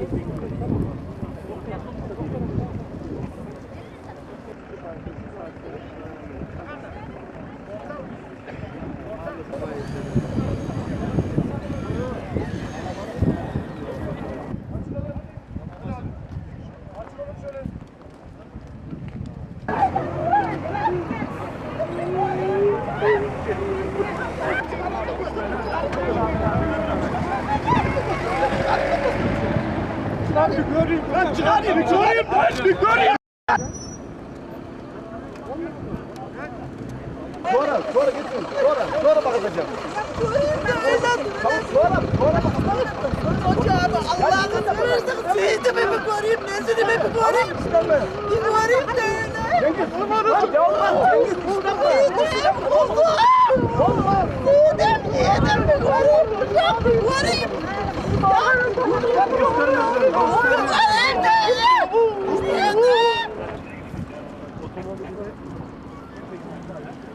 Şöyle. Sonra, sonra gitsin. Sonra, sonra bakacağım. Tamam, sonra, sonra bakacağım. Hocam Allah'ını seversen seyitimi mi göreyim, nezini mi göreyim? Bir göreyim de öyle. Cengiz, hadi olmaz. Cengiz. Seyitimi buldum. Olmaz. Seyitimi yedim mi göreyim? Hocam bir göreyim. Gösterelim. Gracias.